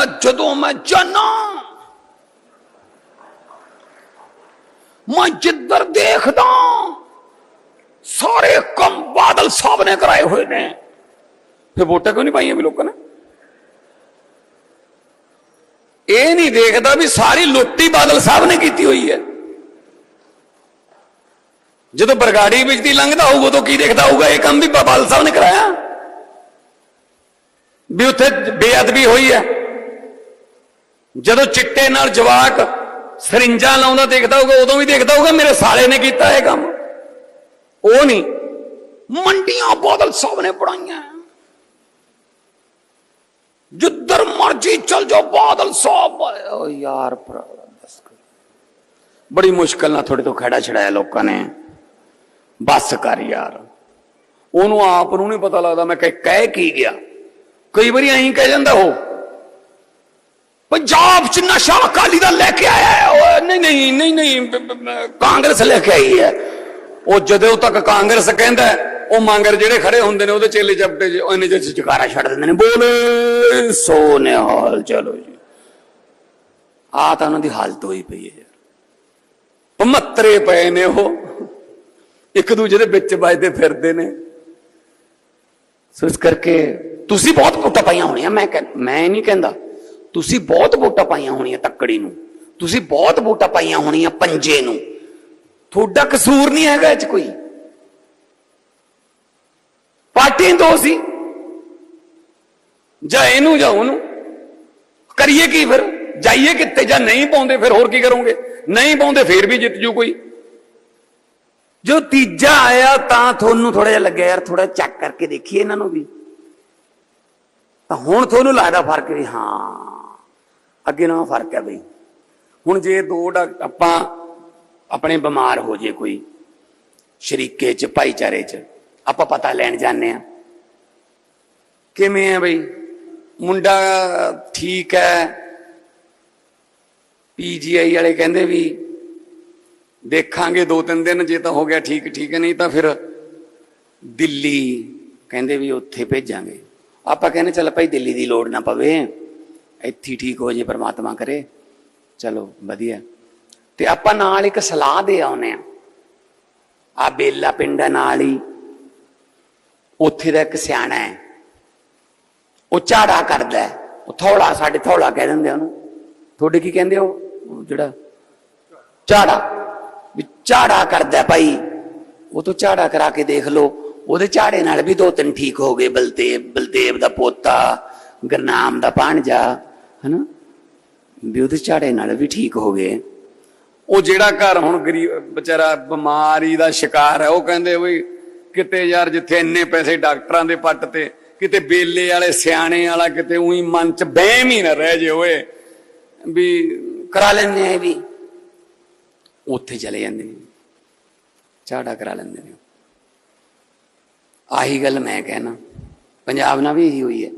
ਕਹਿੰਦਾ ਜਦੋਂ ਮੈਂ ਜਾਣਾ। ਮੈਂ ਜਿੱਧਰ ਦੇਖਦਾ, ਸਾਰੇ ਕੰਮ ਬਾਦਲ ਸਾਹਿਬ ਨੇ ਕਰਾਏ ਹੋਏ ਨੇ। ਫਿਰ ਵੋਟਾਂ ਕਿਉਂ ਨਹੀਂ ਪਾਈਆਂ ਵੀ ਲੋਕਾਂ ਨੇ? ਇਹ ਨਹੀਂ ਦੇਖਦਾ ਵੀ ਸਾਰੀ ਲੁੱਟੀ ਬਾਦਲ ਸਾਹਿਬ ਨੇ ਕੀਤੀ ਹੋਈ ਹੈ। ਜਦੋਂ ਬਰਗਾੜੀ ਵਿੱਚ ਦੀ ਲੰਘਦਾ ਹੋਊਗਾ, ਉਦੋਂ ਕੀ ਦੇਖਦਾ ਹੋਊਗਾ? ਇਹ ਕੰਮ ਵੀ ਬਾਦਲ ਸਾਹਿਬ ਨੇ ਕਰਾਇਆ। ਵੀ ਉੱਥੇ ਬੇਅਦਬੀ ਹੋਈ ਹੈ। ਜਦੋਂ ਚਿੱਟੇ ਨਾਲ ਜਵਾਕ ਸਰਿੰਜਾਂ ਲਾਉਂਦਾ ਦੇਖਦਾ ਹੋਊਗਾ, ਉਦੋਂ ਵੀ ਦੇਖਦਾ ਹੋਊਗਾ, ਮੇਰੇ ਸਾਲੇ ਨੇ ਕੀਤਾ ਇਹ ਕੰਮ। ਉਹ ਨਹੀਂ, ਮੰਡੀਆਂ ਬਾਦਲ ਸਾਹਿਬ ਨੇ ਪੜਾਈਆਂ ਜਿੱਧਰ ਮਰਜ਼ੀ ਚਲ ਜਾਓ, ਬਾਦਲ ਸਾਹਿਬ ਓ ਯਾਰ ਭਰਾਵਾ ਬੜੀ ਮੁਸ਼ਕਲ ਨਾਲ ਤੁਹਾਡੇ ਤੋਂ ਖੜਾ ਛੜਾਇਆ ਲੋਕਾਂ ਨੇ। ਬਸ ਕਰ ਯਾਰ। ਉਹਨੂੰ ਆਪ ਨੂੰ ਨਹੀਂ ਪਤਾ ਲੱਗਦਾ, ਮੈਂ ਕਹਿ ਕਹਿ ਕੀ ਗਿਆ। ਕਈ ਵਾਰੀ ਐਂ ਕਹਿ ਜਾਂਦਾ ਉਹ। ਪੰਜਾਬ ਚ ਨਸ਼ਾ ਅਕਾਲੀ ਦਾ ਲੈ ਕੇ ਆਇਆ ਹੈ। ਉਹ ਨਹੀਂ ਨਹੀਂ ਕਾਂਗਰਸ ਲੈ ਕੇ ਆਈ ਹੈ। ਉਹ ਜਦੋਂ ਤੱਕ ਕਾਂਗਰਸ ਕਹਿੰਦਾ ਉਹ ਮੰਗਰ ਜਿਹੜੇ ਖੜੇ ਹੁੰਦੇ ਨੇ ਉਹਦੇ ਚੇਲੇ ਚਪਟੇ ਚ ਜਿਹੇ ਚ ਛੱਡ ਦਿੰਦੇ ਨੇ। ਬੋਲੇ, ਸੋਨੇ ਨਿਹਾਲ ਚਲੋ ਜੀ। ਆ ਤਾਂ ਉਹਨਾਂ ਦੀ ਹਾਲਤ ਹੋਈ ਪਈ ਹੈ। ਯਾਰ ਪਏ ਨੇ ਉਹ। ਇੱਕ ਦੂਜੇ ਦੇ ਵਿੱਚ ਵੱਜਦੇ ਫਿਰਦੇ ਨੇ। ਸੋ ਇਸ ਕਰਕੇ ਤੁਸੀਂ ਬਹੁਤ ਵੋਟਾਂ ਪਾਈਆਂ ਹੋਣੀਆਂ, ਮੈਂ ਕਹਿ- ਮੈਂ ਨਹੀਂ ਕਹਿੰਦਾ। ਤੁਸੀਂ ਬਹੁਤ ਵੋਟਾਂ ਪਾਈਆਂ ਹੋਣੀਆਂ ਤੱਕੜੀ ਨੂੰ। ਤੁਸੀਂ ਬਹੁਤ ਵੋਟਾਂ ਪਾਈਆਂ ਹੋਣੀਆਂ ਪੰਜੇ ਨੂੰ। ਤੁਹਾਡਾ ਕਸੂਰ ਨਹੀਂ ਹੈਗਾ ਇਹ ਚ ਕੋਈ। ਪਾਰਟੀ ਦੋ ਸੀ। ਜਾਂ ਇਹਨੂੰ ਜਾਂ ਉਹਨੂੰ। ਕਰੀਏ ਕੀ ਫਿਰ? ਜਾਈਏ ਕਿੱਥੇ? ਜਾਂ ਨਹੀਂ ਪਾਉਂਦੇ ਫਿਰ ਹੋਰ ਕੀ ਕਰੋਗੇ? ਨਹੀਂ ਪਾਉਂਦੇ ਫਿਰ ਵੀ ਜਿੱਤ ਜੂ ਕੋਈ। ਜੋ ਤੀਜਾ ਆਇਆ ਤਾਂ ਤੁਹਾਨੂੰ ਥੋੜਾ ਜਿਹਾ ਲੱਗਿਆ ਯਾਰ ਥੋੜਾ ਚੈੱਕ ਕਰਕੇ ਦੇਖੀਏ ਇਹਨਾਂ ਨੂੰ ਵੀ। ਤਾਂ ਹੁਣ ਤੁਹਾਨੂੰ ਲੱਗਦਾ ਫ਼ਰਕ ਵੀ, ਹਾਂ। ਅੱਗੇ ਨਾਲ ਫ਼ਰਕ ਹੈ ਬਈ। ਹੁਣ ਜੇ ਦੋ ਡਾਕ- ਆਪਾਂ ਆਪਣੇ ਬਿਮਾਰ ਹੋ ਜੇ ਕੋਈ, ਸ਼ਰੀਕੇ ਚ, ਭਾਈਚਾਰੇ ਚ, ਆਪਾਂ ਪਤਾ ਲੈਣ ਜਾਂਦੇ ਆ ਕਿਵੇਂ ਹੈ ਬਈ? ਮੁੰਡਾ ਠੀਕ ਹੈ। ਪੀਜੀਆਈ ਵਾਲੇ ਕਹਿੰਦੇ ਵੀ ਦੇਖਾਂਗੇ ਦੋ ਤਿੰਨ ਦਿਨ, ਜੇ ਤਾਂ ਹੋ ਗਿਆ ਠੀਕ ਠੀਕ ਨਹੀਂ ਤਾਂ ਫਿਰ ਦਿੱਲੀ ਕਹਿੰਦੇ ਵੀ ਉੱਥੇ ਭੇਜਾਂਗੇ। ਆਪਾਂ ਕਹਿੰਦੇ ਚੱਲ ਭਾਈ ਦਿੱਲੀ ਦੀ ਲੋੜ ਨਾ ਪਵੇ। ਇੱਥੇ ਠੀਕ ਹੋ ਜੇ, ਪ੍ਰਮਾਤਮਾ ਕਰੇ। ਚਲੋ, ਵਧੀਆ। ਤੇ ਆਪਾਂ ਨਾਲ ਇੱਕ ਸਲਾਹ ਦੇ ਆਉਨੇ ਆ। ਆ ਬੇਲਾ ਪਿੰਡ ਹੈ ਨਾਲ ਹੀ। ਉੱਥੇ ਦਾ ਇੱਕ ਸਿਆਣਾ ਹੈ। ਉਹ ਝਾੜਾ ਕਰਦਾ ਉਹ ਥੋੜਾ ਸਾਡੇ ਥੋੜਾ ਕਹਿ ਦਿੰਦੇ ਉਹਨੂੰ। ਤੁਹਾਡੇ ਕੀ ਕਹਿੰਦੇ ਹੋ ਉਹ? ਜਿਹੜਾ ਝਾੜਾ। ਵੀ ਝਾੜਾ ਕਰਦਾ ਭਾਈ। ਉਹ ਤੋਂ ਝਾੜਾ ਕਰਾ ਕੇ ਦੇਖ ਲਓ। ਉਹਦੇ ਝਾੜੇ ਨਾਲ ਵੀ ਦੋ ਤਿੰਨ ਠੀਕ ਹੋ ਗਏ। ਬਲਦੇਵ ਬਲਦੇਵ ਦਾ ਪੋਤਾ, ਗਰਨਾਮ ਦਾ ਭਾਣਜਾ। ਹਨਾ? ਵੀ ਉਹਦੇ ਝਾੜੇ ਨਾਲ ਵੀ ਠੀਕ ਹੋ ਗਏ। ਉਹ ਜਿਹੜਾ ਘਰ ਹੁਣ ਗਰੀਬ ਵਿਚਾਰਾ ਬਿਮਾਰੀ ਦਾ ਸ਼ਿਕਾਰ ਹੈ ਉਹ ਕਹਿੰਦੇ ਵੀ ਕਿਤੇ ਯਾਰ ਜਿੱਥੇ ਇੰਨੇ ਪੈਸੇ ਡਾਕਟਰਾਂ ਦੇ ਪੱਟ ਤੇ ਕਿਤੇ ਬੇਲੇ ਵਾਲੇ ਸਿਆਣੇ ਵਾਲਾ ਕਿਤੇ ਉਹੀ ਮਨ ਚ ਬਹਿਮ ਹੀ ਨਾ ਰਹਿ ਜੇ ਓਏ ਵੀ ਕਰਾ ਲੈਂਦੇ ਆ ਵੀ। ਉੱਥੇ ਚਲੇ ਜਾਂਦੇ ਨੇ। ਝਾੜਾ ਕਰਾ ਲੈਂਦੇ ਨੇ। ਆਹੀ ਗੱਲ ਮੈਂ ਕਹਿਣਾ। ਪੰਜਾਬ ਨਾਲ ਵੀ ਇਹੀ ਹੋਈ ਹੈ।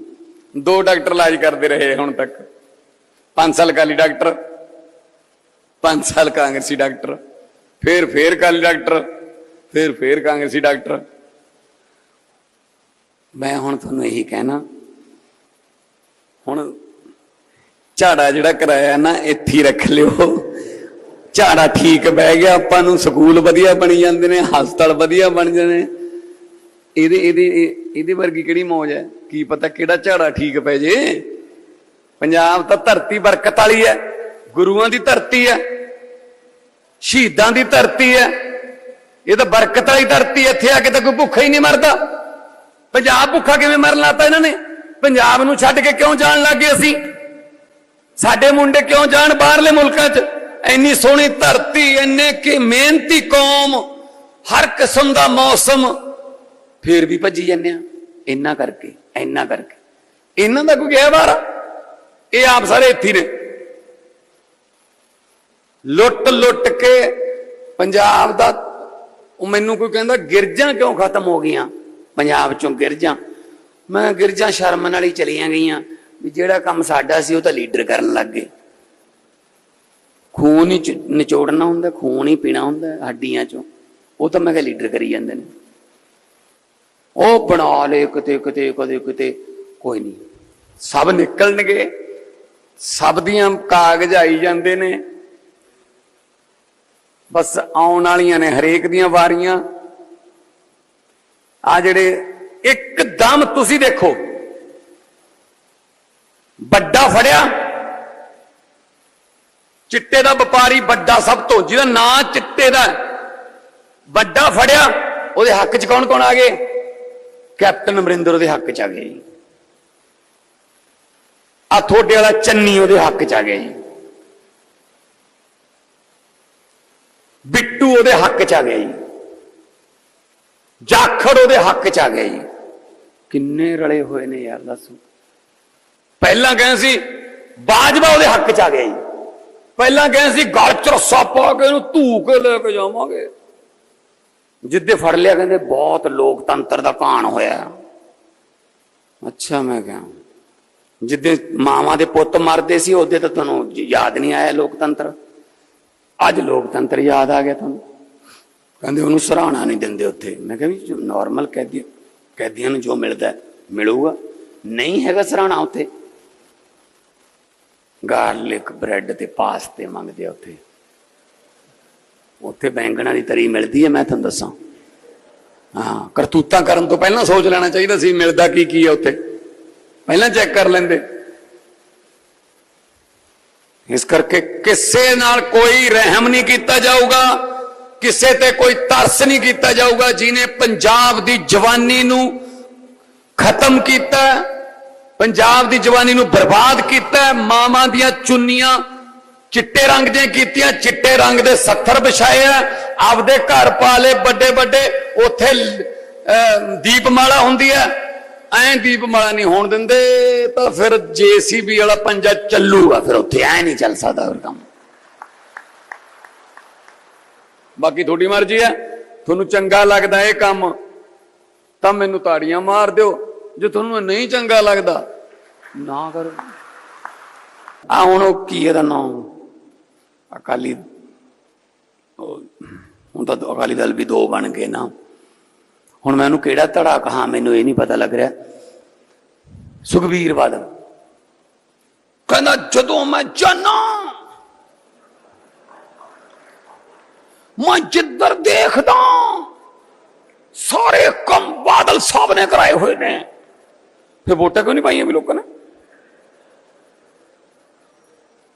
ਦੋ ਡਾਕਟਰ ਇਲਾਜ ਕਰਦੇ ਰਹੇ ਹੁਣ ਤੱਕ। 5 ਸਾਲ ਕਾਲੀ ਡਾਕਟਰ 5 ਸਾਲ ਕਾਂਗਰਸੀ ਡਾਕਟਰ, ਫਿਰ ਫੇਰ ਕਾਲੀ ਡਾਕਟਰ, ਫਿਰ ਫਿਰ ਕਾਂਗਰਸੀ ਡਾਕਟਰ। ਮੈਂ ਹੁਣ ਤੁਹਾਨੂੰ ਇਹੀ ਕਹਿਣਾ, ਹੁਣ ਝਾੜਾ ਜਿਹੜਾ ਕਰਾਇਆ ਨਾ, ਇੱਥੇ ਰੱਖ ਲਿਓ। ਝਾੜਾ ਠੀਕ ਬਹਿ ਗਿਆ, ਆਪਾਂ ਨੂੰ ਸਕੂਲ ਵਧੀਆ ਬਣੀ ਜਾਂਦੇ ਨੇ, ਹਸਪਤਾਲ ਵਧੀਆ ਬਣ ਜਾਂਦੇ ਨੇ। ਇਹਦੇ ਇਹਦੇ ਇਹ- ਇਹਦੇ ਵਰਗੀ ਕਿਹੜੀ ਮੌਜ ਹੈ? ਕੀ ਪਤਾ ਕਿਹੜਾ ਝਾੜਾ ਠੀਕ ਪੈ ਜੇ। ਪੰਜਾਬ ਤਾਂ ਧਰਤੀ ਬਰਕਤ ਵਾਲੀ ਹੈ ਗੁਰੂਆਂ ਦੀ ਧਰਤੀ ਹੈ ਸ਼ਹੀਦਾਂ ਦੀ ਧਰਤੀ ਹੈ ਇਹ ਤਾਂ ਬਰਕਤ ਵਾਲੀ ਧਰਤੀ ਇੱਥੇ ਆ ਕੇ ਤਾਂ ਕੋਈ ਭੁੱਖਾ ਹੀ ਨਹੀਂ ਮਰਦਾ। ਪੰਜਾਬ ਭੁੱਖਾ ਕਿਵੇਂ ਮਰਨ ਲਾਤਾ ਇਹਨਾਂ ਨੇ? ਪੰਜਾਬ ਨੂੰ ਛੱਡ ਕੇ ਕਿਉਂ ਜਾਣ ਲੱਗੇ ਅਸੀਂ? ਸਾਡੇ ਮੁੰਡੇ ਕਿਉਂ ਜਾਣ ਬਾਹਰਲੇ ਮੁਲਕਾਂ 'ਚ? ਇੰਨੀ ਸੋਹਣੀ ਧਰਤੀ, ਇੰਨੇ ਕਿ ਮਿਹਨਤੀ ਕੌਮ, ਹਰ ਕਿਸਮ ਦਾ ਮੌਸਮ। ਫੇਰ ਵੀ ਭੱਜੀ ਜਾਂਦੇ ਆ, ਇੰਨਾ ਕਰਕੇ। ਇੰਨਾ ਕਰਕੇ ਇਹਨਾਂ ਦਾ ਕੋਈ ਗਿਆ ਬਾਹਰ ਇਹ ਆਪ ਸਾਰੇ ਇੱਥੇ ਨੇ। ਲੁੱਟ ਲੁੱਟ ਕੇ ਪੰਜਾਬ ਦਾ ਉਹ ਮੈਨੂੰ ਕੋਈ ਕਹਿੰਦਾ ਗਿਰਜਾਂ ਕਿਉਂ ਖਤਮ ਹੋ ਗਈਆਂ? ਪੰਜਾਬ ਚੋਂ ਗਿਰਜਾਂ। ਮੈਂ ਗਿਰਜਾਂ ਸ਼ਰਮ ਨਾਲ ਹੀ ਚਲੀਆਂ ਗਈਆਂ। ਵੀ ਜਿਹੜਾ ਕੰਮ ਸਾਡਾ ਸੀ ਉਹ ਤਾਂ ਲੀਡਰ ਕਰਨ ਲੱਗ ਗਏ। ਖੂਨ ਹੀ ਨਿਚੋੜਨਾ ਹੁੰਦਾ, ਖੂਨ ਹੀ ਪੀਣਾ ਹੁੰਦਾ ਹੱਡੀਆਂ ਚੋਂ। ਉਹ ਤਾਂ ਮੈਂ ਕਿਹਾ ਲੀਡਰ ਕਰੀ ਜਾਂਦੇ ਨੇ। ਉਹ ਬਣਾ ਲੇ ਕਿਤੇ ਕਿਤੇ, ਕਦੇ, ਕਿਤੇ। ਕੋਈ ਨਹੀਂ। ਸਭ ਨਿਕਲਣਗੇ। ਸਭ ਦੀਆਂ ਕਾਗਜ਼ ਆਈ ਜਾਂਦੇ ਨੇ। ਬਸ ਆਉਣ ਵਾਲੀਆਂ ਨੇ ਹਰੇਕ ਦੀਆਂ ਵਾਰੀਆਂ। ਆ ਜਿਹੜੇ ਇੱਕਦਮ ਤੁਸੀਂ ਦੇਖੋ। ਵੱਡਾ ਫੜਿਆ। ਚਿੱਟੇ ਦਾ ਵਪਾਰੀ ਵੱਡਾ ਸਭ ਤੋਂ, ਜਿਹਦਾ ਨਾਂ ਚਿੱਟੇ ਦਾ। ਵੱਡਾ ਫੜਿਆ। ਉਹਦੇ ਹੱਕ 'ਚ ਕੌਣ ਕੌਣ ਆ ਗਏ? ਕੈਪਟਨ ਅਮਰਿੰਦਰ ਉਹਦੇ ਹੱਕ 'ਚ ਆ ਗਿਆ ਜੀ। ਆ ਤੁਹਾਡੇ ਵਾਲਾ ਚੰਨੀ ਉਹਦੇ ਹੱਕ 'ਚ ਆ ਗਿਆ ਜੀ। ਬਿੱਟੂ ਉਹਦੇ ਹੱਕ 'ਚ ਆ ਗਿਆ ਜੀ। ਜਾਖੜ ਉਹਦੇ ਹੱਕ 'ਚ ਆ ਗਿਆ ਜੀ। ਕਿੰਨੇ ਰਲੇ ਹੋਏ ਨੇ ਯਾਰ, ਦੱਸੋ। ਪਹਿਲਾਂ ਕਹਿੰਦੇ ਸੀ ਬਾਜਵਾ ਉਹਦੇ ਹੱਕ 'ਚ ਆ ਗਿਆ ਜੀ। ਪਹਿਲਾਂ ਕਹਿੰਦੇ ਸੀ ਗਲ 'ਚ ਪਾ ਕੇ ਇਹਨੂੰ ਧੂ ਕੇ ਲੈ ਕੇ ਜਾਵਾਂਗੇ। ਜਿੱਦੇ ਫੜ ਲਿਆ ਕਹਿੰਦੇ ਬਹੁਤ ਲੋਕਤੰਤਰ ਦਾ ਭਾਣ ਹੋਇਆ। ਅੱਛਾ ਮੈਂ ਕਿਹਾ, ਜਿੱਦੇ ਮਾਵਾਂ ਦੇ ਪੁੱਤ ਮਰਦੇ ਸੀ, ਉਹਦੇ ਤਾਂ ਤੁਹਾਨੂੰ ਯਾਦ ਨਹੀਂ ਆਇਆ ਲੋਕਤੰਤਰ? ਅੱਜ ਲੋਕਤੰਤਰ ਯਾਦ ਆ ਗਿਆ ਤੁਹਾਨੂੰ? ਕਹਿੰਦੇ ਉਹਨੂੰ ਸਰਾਣਾ ਨਹੀਂ ਦਿੰਦੇ ਉੱਥੇ। ਮੈਂ ਕਿਹਾ ਵੀ ਨਾਰਮਲ ਕੈਦੀ, ਕੈਦੀਆਂ ਨੂੰ ਜੋ ਮਿਲਦਾ ਮਿਲੂਗਾ। ਨਹੀਂ ਹੈਗਾ ਸਰਾਣਾ ਉੱਥੇ। ਗਾਰਲਿਕ ਬ੍ਰੈਡ ਤੇ ਪਾਸਤੇ ਮੰਗਦੇ ਆ ਉੱਥੇ। ਉੱਥੇ ਬੈਂਗਣਾ ਦੀ ਤਰੀ ਮਿਲਦੀ ਹੈ, ਮੈਂ ਤੁਹਾਨੂੰ ਦੱਸਾਂ। ਹਾਂ, ਕਰਤੂਤਾਂ ਕਰਨ ਤੋਂ ਪਹਿਲਾਂ ਸੋਚ ਲੈਣਾ ਚਾਹੀਦਾ ਸੀ, ਮਿਲਦਾ ਕੀ ਕੀ ਹੈ ਉੱਥੇ। ਪਹਿਲਾਂ ਚੈੱਕ ਕਰ ਲੈਂਦੇ। ਇਸ ਕਰਕੇ ਕਿਸੇ ਨਾਲ ਕੋਈ ਰਹਿਮ ਨਹੀਂ ਕੀਤਾ ਜਾਊਗਾ, ਕਿਸੇ ਤੇ ਕੋਈ ਤਰਸ ਨਹੀਂ ਕੀਤਾ ਜਾਊਗਾ ਜਿਨੇ ਪੰਜਾਬ ਦੀ ਜਵਾਨੀ ਨੂੰ ਖਤਮ ਕੀਤਾ, ਪੰਜਾਬ ਦੀ ਜਵਾਨੀ ਨੂੰ ਬਰਬਾਦ ਕੀਤਾ, ਮਾਵਾਂ ਦੀਆਂ ਚੁੰਨੀਆਂ ਚਿੱਟੇ ਰੰਗ ਦੀਆਂ ਕੀਤੀਆਂ, ਚਿੱਟੇ ਰੰਗ ਦੇ ਸੱਥਰ ਵਿਛਾਏ ਆ। ਆਪਦੇ ਘਰ ਪਾ ਲਏ ਵੱਡੇ ਵੱਡੇ। ਉੱਥੇ ਦੀਪਮਾਲਾ ਹੁੰਦੀ ਹੈ ਐਂ ਦੀਪਮਾਲਾ ਨਹੀਂ ਹੋਣ ਦਿੰਦੇ, ਤਾਂ ਫਿਰ ਜੀਸੀਬੀ ਵਾਲਾ ਪੰਜਾ ਚੱਲੂਗਾ। ਫਿਰ ਉੱਥੇ ਐ ਨਹੀਂ ਚੱਲ ਸਕਦਾ ਫਿਰ ਕੰਮ। ਬਾਕੀ ਤੁਹਾਡੀ ਮਰਜ਼ੀ ਹੈ ਤੁਹਾਨੂੰ ਚੰਗਾ ਲੱਗਦਾ ਇਹ ਕੰਮ, ਤਾਂ ਮੈਨੂੰ ਤਾੜੀਆਂ ਮਾਰ ਦਿਓ। ਜੇ ਤੁਹਾਨੂੰ ਨਹੀਂ ਚੰਗਾ ਲੱਗਦਾ, ਨਾ ਕਰੋ। ਆ ਹੁਣ ਉਹ ਕੀ ਇਹਦਾ ਨਾਮ? ਅਕਾਲੀ ਹੁਣ ਤਾਂ ਅਕਾਲੀ ਦਲ ਵੀ ਦੋ ਬਣ ਗਏ ਨਾ। ਹੁਣ ਮੈਨੂੰ ਕਿਹੜਾ ਧੜਾ ਕਹਾ, ਮੈਨੂੰ ਇਹ ਨਹੀਂ ਪਤਾ ਲੱਗ ਰਿਹਾ। ਸੁਖਬੀਰ ਬਾਦਲ। ਕਹਿੰਦਾ, ਜਦੋਂ ਮੈਂ ਜਾਣਾ ਮੈਂ ਜਿੱਧਰ ਦੇਖਦਾ, ਸਾਰੇ ਕੰਮ ਬਾਦਲ ਸਾਹਿਬ ਨੇ ਕਰਾਏ ਹੋਏ ਨੇ। ਫਿਰ ਵੋਟਾਂ ਕਿਉਂ ਨਹੀਂ ਪਾਈਆਂ ਵੀ ਲੋਕਾਂ ਨੇ?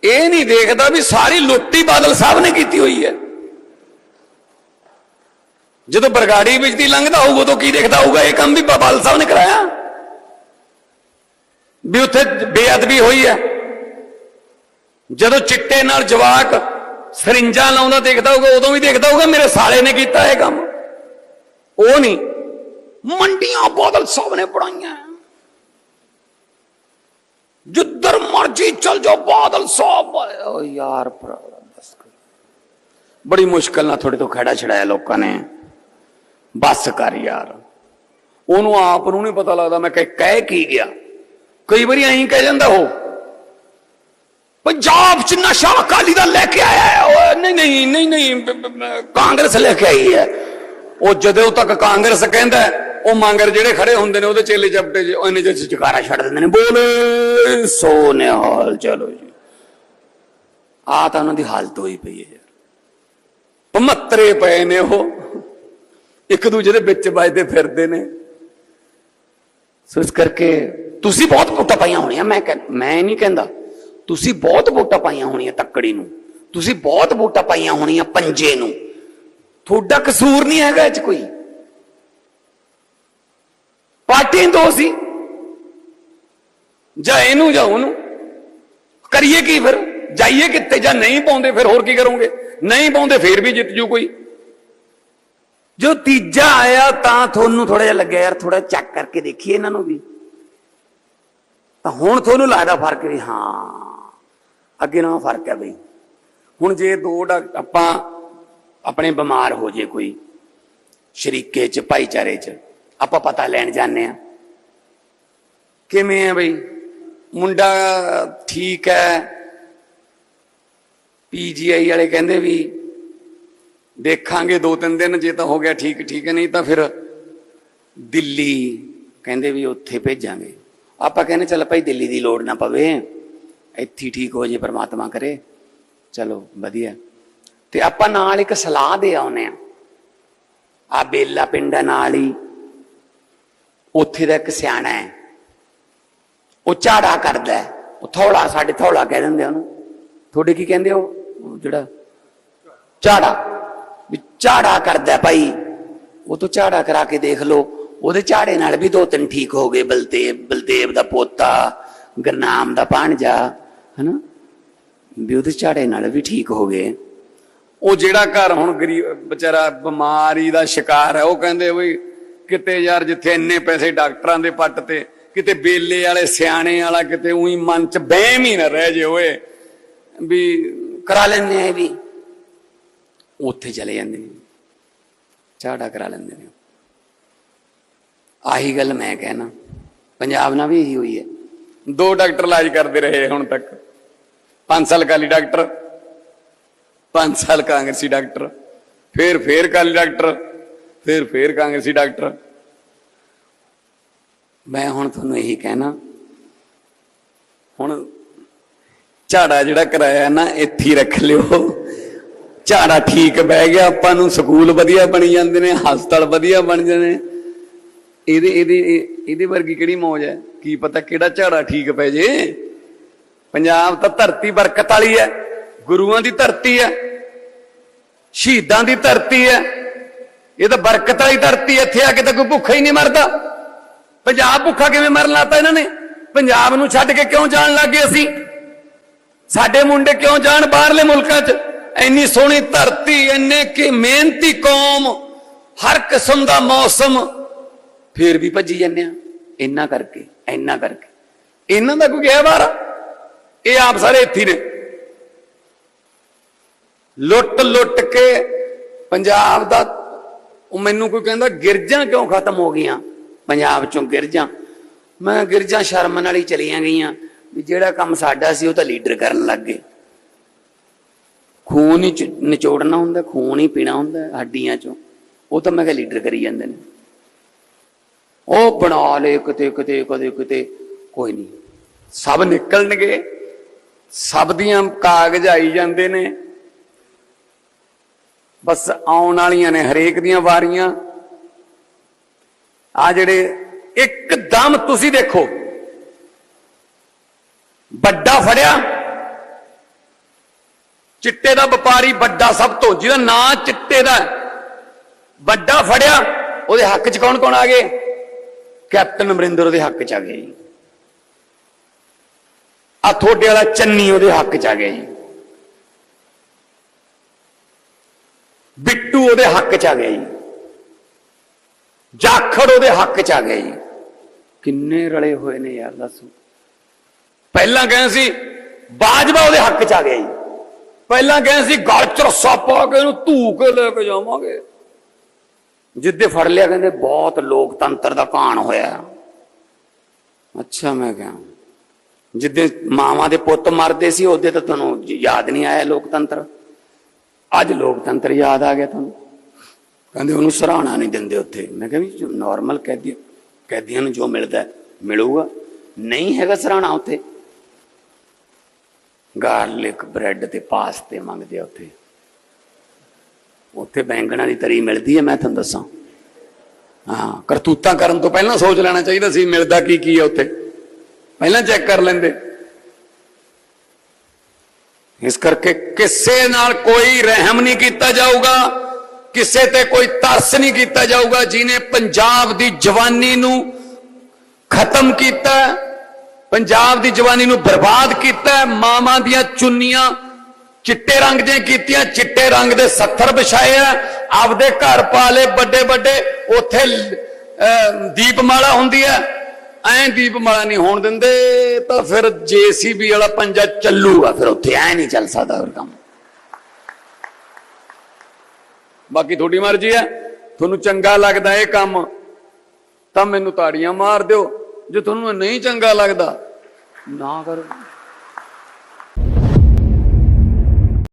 ਇਹ ਨਹੀਂ ਦੇਖਦਾ ਵੀ ਸਾਰੀ ਲੁੱਟੀ ਬਾਦਲ ਸਾਹਿਬ ਨੇ ਕੀਤੀ ਹੋਈ ਹੈ। ਜਦੋਂ ਬਰਗਾੜੀ ਵਿੱਚ ਦੀ ਲੰਘਦਾ ਹੋਊਗਾ, ਉਦੋਂ ਕੀ ਦੇਖਦਾ ਹੋਊਗਾ? ਇਹ ਕੰਮ ਵੀ ਬਾਦਲ ਸਾਹਿਬ ਨੇ ਕਰਾਇਆ। ਵੀ ਉੱਥੇ ਬੇਅਦਬੀ ਹੋਈ ਹੈ। ਜਦੋਂ ਚਿੱਟੇ ਨਾਲ ਜਵਾਕ ਸਰਿੰਜਾਂ ਲਾਉਂਦਾ ਦੇਖਦਾ ਹੋਊਗਾ, ਉਦੋਂ ਵੀ ਦੇਖਦਾ ਹੋਊਗਾ, ਮੇਰੇ ਸਾਲੇ ਨੇ ਕੀਤਾ ਇਹ ਕੰਮ। ਉਹ ਨਹੀਂ, ਮੰਡੀਆਂ ਬਾਦਲ ਸਾਹਿਬ ਨੇ ਪੜਾਈਆਂ ਜਿੱਧਰ ਮਰਜ਼ੀ ਚਲ ਜਾਓ, ਬਾਦਲ ਸਾਹਿਬ। ਓ ਯਾਰ ਭਰਾ ਬੜੀ ਮੁਸ਼ਕਲ ਨਾਲ ਤੁਹਾਡੇ ਤੋਂ ਖੜਾ ਛੜਾਇਆ ਲੋਕਾਂ ਨੇ। ਬਸ ਕਰ ਯਾਰ। ਉਹਨੂੰ ਆਪ ਨੂੰ ਨਹੀਂ ਪਤਾ ਲੱਗਦਾ ਮੈਂ ਕਹਿ ਕਹਿ ਕੀ ਗਿਆ। ਕਈ ਵਾਰੀ ਐਂ ਕਹਿ ਜਾਂਦਾ ਉਹ। ਪੰਜਾਬ ਚ ਨਸ਼ਾ ਅਕਾਲੀ ਦਾ ਲੈ ਕੇ ਆਇਆ ਹੈ। ਨਹੀਂ ਨਹੀਂ ਨਹੀਂ ਨਹੀਂ ਕਾਂਗਰਸ ਲੈ ਕੇ ਆਈ ਹੈ। ਉਹ ਜਦੋਂ ਤੱਕ ਕਾਂਗਰਸ ਕਹਿੰਦਾ ਉਹ ਮੰਗਰ ਜਿਹੜੇ ਖੜੇ ਹੁੰਦੇ ਨੇ ਉਹਦੇ ਚੇਲੇ ਚਪਟੇ ਜੇ ਉਹਨੇ ਚ ਜਕਾਰਾ ਛੱਡ ਦਿੰਦੇ ਨੇ, ਬੋਲ, ਸੋ ਨਿਹਾਲ, ਚਲੋ ਜੀ। ਆ ਤਾਂ ਉਹਨਾਂ ਦੀ ਹਾਲਤ ਹੋਈ ਪਈ ਹੈ। ਯਾਰ ਪਮੱਤਰੇ ਪਏ ਨੇ ਉਹ। ਇੱਕ ਦੂਜੇ ਦੇ ਵਿੱਚ ਵੱਜਦੇ ਫਿਰਦੇ ਨੇ। ਸੋ ਇਸ ਕਰਕੇ ਤੁਸੀਂ ਬਹੁਤ ਵੋਟਾਂ ਪਾਈਆਂ ਹੋਣੀਆਂ, ਮੈਂ ਕਹਿ- ਮੈਂ ਨਹੀਂ ਕਹਿੰਦਾ। ਤੁਸੀਂ ਬਹੁਤ ਵੋਟਾਂ ਪਾਈਆਂ ਹੋਣੀਆਂ ਤੱਕੜੀ ਨੂੰ। ਤੁਸੀਂ ਬਹੁਤ ਵੋਟਾਂ ਪਾਈਆਂ ਹੋਣੀਆਂ ਪੰਜੇ ਨੂੰ। ਤੁਹਾਡਾ ਕਸੂਰ ਨਹੀਂ ਹੈਗਾ ਇਹ ਚ ਕੋਈ। ਪਾਰਟੀ ਦੋ ਸੀ। ਜਾਂ ਇਹਨੂੰ ਜਾਂ ਉਹਨੂੰ। ਕਰੀਏ ਕੀ ਫਿਰ? ਜਾਈਏ ਕਿੱਥੇ? ਜਾਂ ਨਹੀਂ ਪਾਉਂਦੇ ਫਿਰ ਹੋਰ ਕੀ ਕਰੋਗੇ? ਨਹੀਂ ਪਾਉਂਦੇ ਫਿਰ ਵੀ ਜਿੱਤ ਜੂ ਕੋਈ। ਜੋ ਤੀਜਾ ਆਇਆ ਤਾਂ ਤੁਹਾਨੂੰ ਥੋੜਾ ਜਿਹਾ ਲੱਗਿਆ ਯਾਰ ਥੋੜਾ ਚੈੱਕ ਕਰਕੇ ਦੇਖੀਏ ਇਹਨਾਂ ਨੂੰ ਵੀ। ਤਾਂ ਹੁਣ ਤੁਹਾਨੂੰ ਲੱਗਦਾ ਫ਼ਰਕ ਵੀ ਹਾਂ, ਅੱਗੇ ਨਾਲ ਫ਼ਰਕ ਹੈ ਬਈ। ਹੁਣ ਜੇ ਦੋ ਆਪਾਂ ਆਪਣੇ ਬਿਮਾਰ ਹੋ ਜੇ ਕੋਈ, ਸ਼ਰੀਕੇ ਚ, ਭਾਈਚਾਰੇ ਚ ਆਪਾਂ ਪਤਾ ਲੈਣ ਜਾਂਦੇ ਆ ਕਿਵੇਂ ਹੈ ਬਈ? ਮੁੰਡਾ ਠੀਕ ਹੈ। ਪੀਜੀਆਈ ਵਾਲੇ ਕਹਿੰਦੇ ਵੀ ਦੇਖਾਂਗੇ ਦੋ ਤਿੰਨ ਦਿਨ, ਜੇ ਤਾਂ ਹੋ ਗਿਆ ਠੀਕ ਠੀਕ ਹੈ, ਨਹੀਂ ਤਾਂ ਫਿਰ ਦਿੱਲੀ ਕਹਿੰਦੇ ਵੀ ਉੱਥੇ ਭੇਜਾਂਗੇ। ਆਪਾਂ ਕਹਿੰਦੇ ਚੱਲ ਭਾਈ ਦਿੱਲੀ ਦੀ ਲੋੜ ਨਾ ਪਵੇ। ਇੱਥੇ ਠੀਕ ਹੋ ਜੇ, ਪ੍ਰਮਾਤਮਾ ਕਰੇ। ਚਲੋ, ਵਧੀਆ। ਤੇ ਆਪਾਂ ਨਾਲ ਇੱਕ ਸਲਾਹ ਦੇ ਆਉਨੇ ਆ ਆ ਬੇਲਾ ਪਿੰਡ ਨਾਲ ਹੀ। ਉੱਥੇ ਦਾ ਇੱਕ ਸਿਆਣਾ ਹੈ। ਉਹ ਝਾੜਾ ਕਰਦਾ ਉਹ ਥੌਲਾ, ਸਾਡੇ ਥੌਲਾ ਕਹਿ ਦਿੰਦੇ ਉਹਨੂੰ। ਤੁਹਾਡੇ ਕੀ ਕਹਿੰਦੇ ਹੋ ਉਹ? ਜਿਹੜਾ ਝਾੜਾ। ਵੀ ਝਾੜਾ ਕਰਦਾ ਭਾਈ। ਉਹ ਤੋਂ ਝਾੜਾ ਕਰਾ ਕੇ ਦੇਖ ਲਓ। ਉਹਦੇ ਝਾੜੇ ਨਾਲ ਵੀ ਦੋ ਤਿੰਨ ਠੀਕ ਹੋ ਗਏ। ਬਲਦੇਵ ਬਲਦੇਵ ਦਾ ਪੋਤਾ, ਗਰਨਾਮ ਦਾ ਭਾਣਜਾ, ਹਨਾ? ਵੀ ਉਹਦੇ ਝਾੜੇ ਨਾਲ ਵੀ ਠੀਕ ਹੋ ਗਏ। ਉਹ ਜਿਹੜਾ ਘਰ ਹੁਣ ਗਰੀਬ, ਵਿਚਾਰਾ ਬਿਮਾਰੀ ਦਾ ਸ਼ਿਕਾਰ ਹੈ, ਉਹ ਕਹਿੰਦੇ ਵੀ ਕਿਤੇ ਯਾਰ ਜਿੱਥੇ ਇੰਨੇ ਪੈਸੇ ਡਾਕਟਰਾਂ ਦੇ ਪੱਟ ਤੇ, ਕਿਤੇ ਬੇਲੇ ਵਾਲੇ, ਸਿਆਣੇ ਵਾਲਾ, ਕਿਤੇ ਉਹੀ ਮਨ ਚ ਵਹਿਮ ਹੀ ਨਾ ਰਹਿ ਜੇ ਓਏ, ਵੀ ਕਰਾ ਲੈਂਦੇ ਆ ਵੀ। ਉੱਥੇ ਚਲੇ ਜਾਂਦੇ ਨੇ। ਝਾੜਾ ਕਰਾ ਲੈਂਦੇ ਨੇ। ਆਹੀ ਗੱਲ ਮੈਂ ਕਹਿਣਾ। ਪੰਜਾਬ ਨਾਲ ਵੀ ਇਹੀ ਹੋਈ ਹੈ। ਦੋ ਡਾਕਟਰ ਇਲਾਜ ਕਰਦੇ ਰਹੇ ਹੁਣ ਤੱਕ। 5 ਸਾਲ ਕਾਲੀ ਡਾਕਟਰ 5 ਸਾਲ ਕਾਂਗਰਸੀ ਡਾਕਟਰ, ਫਿਰ ਫਿਰ ਕਾਲੀ ਡਾਕਟਰ। ਫਿਰ ਫਿਰ ਕਾਂਗਰਸੀ ਡਾਕਟਰ। ਮੈਂ ਹੁਣ ਤੁਹਾਨੂੰ ਇਹੀ ਕਹਿਣਾ, ਹੁਣ ਝਾੜਾ ਜਿਹੜਾ ਕਰਾਇਆ ਨਾ, ਇੱਥੇ ਰੱਖ ਲਿਓ। ਝਾੜਾ ਠੀਕ ਬਹਿ ਗਿਆ, ਆਪਾਂ ਨੂੰ ਸਕੂਲ ਵਧੀਆ ਬਣੀ ਜਾਂਦੇ ਨੇ, ਹਸਪਤਾਲ ਵਧੀਆ ਬਣ ਜਾਂਦੇ ਨੇ। ਇਹਦੇ ਇਹਦੇ ਇਹਦੇ ਵਰਗੀ ਕਿਹੜੀ ਮੌਜ ਹੈ? ਕੀ ਪਤਾ ਕਿਹੜਾ ਝਾੜਾ ਠੀਕ ਪੈ ਜੇ? ਪੰਜਾਬ ਤਾਂ ਧਰਤੀ ਬਰਕਤ ਵਾਲੀ ਹੈ, ਗੁਰੂਆਂ ਦੀ ਧਰਤੀ ਹੈ, ਸ਼ਹੀਦਾਂ ਦੀ ਧਰਤੀ ਹੈ। ਇਹ ਤਾਂ ਬਰਕਤ ਵਾਲੀ ਧਰਤੀ ਇੱਥੇ ਆ ਕੇ ਤਾਂ ਕੋਈ ਭੁੱਖਾ ਹੀ ਨਹੀਂ ਮਰਦਾ। ਪੰਜਾਬ ਭੁੱਖਾ ਕਿਵੇਂ ਮਰਨ ਲਾਤਾ ਇਹਨਾਂ ਨੇ? ਪੰਜਾਬ ਨੂੰ ਛੱਡ ਕੇ ਕਿਉਂ ਜਾਣ ਲੱਗੇ ਅਸੀਂ? ਸਾਡੇ ਮੁੰਡੇ ਕਿਉਂ ਜਾਣ ਬਾਹਰਲੇ ਮੁਲਕਾਂ 'ਚ? ਇੰਨੀ ਸੋਹਣੀ ਧਰਤੀ, ਇੰਨੇ ਕਿ ਮਿਹਨਤੀ ਕੌਮ, ਹਰ ਕਿਸਮ ਦਾ ਮੌਸਮ। ਫੇਰ ਵੀ ਭੱਜੀ ਜਾਂਦੇ ਆ, ਇੰਨਾ ਕਰਕੇ ਇੰਨਾ ਕਰਕੇ। ਇਹਨਾਂ ਦਾ ਕੋਈ ਗਿਆ ਬਾਹਰ ਇਹ ਆਪ ਸਾਰੇ ਇੱਥੇ ਨੇ। ਲੁੱਟ ਲੁੱਟ ਕੇ ਪੰਜਾਬ ਦਾ ਉਹ ਮੈਨੂੰ ਕੋਈ ਕਹਿੰਦਾ, ਗਿਰਜਾਂ ਕਿਉਂ ਖਤਮ ਹੋ ਗਈਆਂ? ਪੰਜਾਬ ਚੋਂ ਗਿਰਜਾਂ। ਮੈਂ ਗਿਰਜਾਂ ਸ਼ਰਮ ਨਾਲ ਹੀ ਚਲੀਆਂ ਗਈਆਂ। ਵੀ ਜਿਹੜਾ ਕੰਮ ਸਾਡਾ ਸੀ, ਉਹ ਤਾਂ ਲੀਡਰ ਕਰਨ ਲੱਗ ਗਏ। ਖੂਨ ਹੀ ਨਿਚੋੜਨਾ ਹੁੰਦਾ, ਖੂਨ ਹੀ ਪੀਣਾ ਹੁੰਦਾ ਹੱਡੀਆਂ ਚੋਂ। ਉਹ ਤਾਂ ਮੈਂ ਕਿਹਾ, ਲੀਡਰ ਕਰੀ ਜਾਂਦੇ ਨੇ। ਉਹ ਬਣਾ ਲੇ ਕਿਤੇ ਕਿਤੇ, ਕਦੇ ਕਿਤੇ। ਕੋਈ ਨਹੀਂ। ਸਭ ਨਿਕਲਣਗੇ। ਸਭ ਦੀਆਂ ਕਾਗਜ਼ ਆਈ ਜਾਂਦੇ ਨੇ। ਬਸ ਆਉਣ ਵਾਲੀਆਂ ਨੇ ਹਰੇਕ ਦੀਆਂ ਵਾਰੀਆਂ। ਆ ਜਿਹੜੇ ਇੱਕਦਮ ਤੁਸੀਂ ਦੇਖੋ। ਵੱਡਾ ਫੜਿਆ। ਚਿੱਟੇ ਦਾ ਵਪਾਰੀ ਵੱਡਾ ਸਭ ਤੋਂ, ਜਿਹਦਾ ਨਾਂ ਚਿੱਟੇ ਦਾ ਵੱਡਾ ਫੜਿਆ, ਉਹਦੇ ਹੱਕ 'ਚ ਕੌਣ ਕੌਣ ਆ ਗਏ? ਕੈਪਟਨ ਅਮਰਿੰਦਰ ਉਹਦੇ ਹੱਕ 'ਚ ਆ ਗਿਆ ਜੀ ਆ ਥੋੜੇ ਵਾਲਾ ਚੰਨੀ ਉਹਦੇ ਹੱਕ 'ਚ ਆ ਗਿਆ ਜੀ ਬਿੱਟੂ ਉਹਦੇ ਹੱਕ 'ਚ ਆ ਗਿਆ ਜੀ। ਜਾਖੜ ਉਹਦੇ ਹੱਕ 'ਚ ਆ ਗਿਆ ਜੀ। ਕਿੰਨੇ ਰਲੇ ਹੋਏ ਨੇ ਯਾਰ, ਦੱਸੋ। ਪਹਿਲਾਂ ਕਹਿੰਦੇ ਸੀ, ਬਾਜਵਾ ਉਹਦੇ ਹੱਕ 'ਚ ਆ ਗਿਆ ਜੀ। ਪਹਿਲਾਂ ਕਹਿੰਦੇ ਸੀ, ਗਲ 'ਚ ਪਾ ਕੇ ਇਹਨੂੰ ਧੂ ਕੇ ਲੈ ਕੇ ਜਾਵਾਂਗੇ। ਜਿੱਦੇ ਫੜ ਲਿਆ ਕਹਿੰਦੇ, ਬਹੁਤ ਲੋਕਤੰਤਰ ਦਾ ਕਾਣ ਹੋਇਆ। ਅੱਛਾ, ਮੈਂ ਕਿਹਾ। ਜਿੱਦੇ ਮਾਵਾਂ ਦੇ ਪੁੱਤ ਮਰਦੇ ਸੀ, ਉਹਦੇ ਤਾਂ ਤੁਹਾਨੂੰ ਯਾਦ ਨਹੀਂ ਆਇਆ ਲੋਕਤੰਤਰ? ਅੱਜ ਲੋਕਤੰਤਰ ਯਾਦ ਆ ਗਿਆ ਤੁਹਾਨੂੰ। ਕਹਿੰਦੇ ਉਹਨੂੰ ਸਰਾਣਾ ਨਹੀਂ ਦਿੰਦੇ ਉੱਥੇ। ਮੈਂ ਕਿਹਾ ਵੀ ਨਾਰਮਲ ਕੈਦੀ ਕੈਦੀਆਂ ਨੂੰ ਜੋ ਮਿਲਦਾ ਮਿਲੂਗਾ। ਨਹੀਂ ਹੈਗਾ ਸਰਾਣਾ ਉੱਥੇ। ਗਾਰਲਿਕ ਬ੍ਰੈਡ ਤੇ ਪਾਸਤੇ ਮੰਗਦੇ ਆ ਉੱਥੇ। ਉੱਥੇ ਬੈਂਗਣਾ ਦੀ ਤਰੀ ਮਿਲਦੀ ਹੈ, ਮੈਂ ਤੁਹਾਨੂੰ ਦੱਸਾਂ। ਹਾਂ, ਕਰਤੂਤਾਂ ਕਰਨ ਤੋਂ ਪਹਿਲਾਂ ਸੋਚ ਲੈਣਾ ਚਾਹੀਦਾ ਸੀ, ਮਿਲਦਾ ਕੀ ਕੀ ਹੈ ਉੱਥੇ। ਪਹਿਲਾਂ ਚੈੱਕ ਕਰ ਲੈਂਦੇ। ਇਸ ਕਰਕੇ ਕਿਸੇ ਨਾਲ ਕੋਈ ਰਹਿਮ ਨਹੀਂ ਕੀਤਾ ਜਾਊਗਾ ਕਿਸੇ ਤੇ ਕੋਈ ਤਰਸ ਨਹੀਂ ਕੀਤਾ ਜਾਊਗਾ ਜਿਨੇ ਪੰਜਾਬ ਦੀ ਜਵਾਨੀ ਨੂੰ ਖਤਮ ਕੀਤਾ ਪੰਜਾਬ ਦੀ ਜਵਾਨੀ ਨੂੰ ਬਰਬਾਦ ਕੀਤਾ ਮਾਵਾਂ ਦੀਆਂ ਚੁੰਨੀਆਂ ਚਿੱਟੇ ਰੰਗ ਦੀਆਂ ਕੀਤੀਆਂ ਚਿੱਟੇ ਰੰਗ ਦੇ ਸੱਥਰ ਵਿਛਾਏ ਆ ਆਪਦੇ ਘਰ ਪਾ ਲਏ ਵੱਡੇ ਵੱਡੇ ਉੱਥੇ ਅਹ, ਦੀਪਮਾਲਾ ਹੁੰਦੀ ਹੈ ਐਂ ਦੀਪਮਾਲਾ ਨਹੀਂ ਹੋਣ ਦਿੰਦੇ, ਤਾਂ ਫਿਰ ਜੀਸੀਬੀ ਵਾਲਾ ਪੰਜਾ ਚੱਲੂਗਾ, ਫਿਰ ਉੱਥੇ ਐ ਨਹੀਂ ਚੱਲ ਸਕਦਾ ਹੋਰ ਕੰਮ। ਬਾਕੀ ਤੁਹਾਡੀ ਮਰਜ਼ੀ ਹੈ, ਤੁਹਾਨੂੰ ਚੰਗਾ ਲੱਗਦਾ ਇਹ ਕੰਮ, ਤਾਂ ਮੈਨੂੰ ਤਾੜੀਆਂ ਮਾਰ ਦਿਓ। ਜੇ ਤੁਹਾਨੂੰ ਨਹੀਂ ਚੰਗਾ ਲੱਗਦਾ, ਨਾ ਕਰੋ।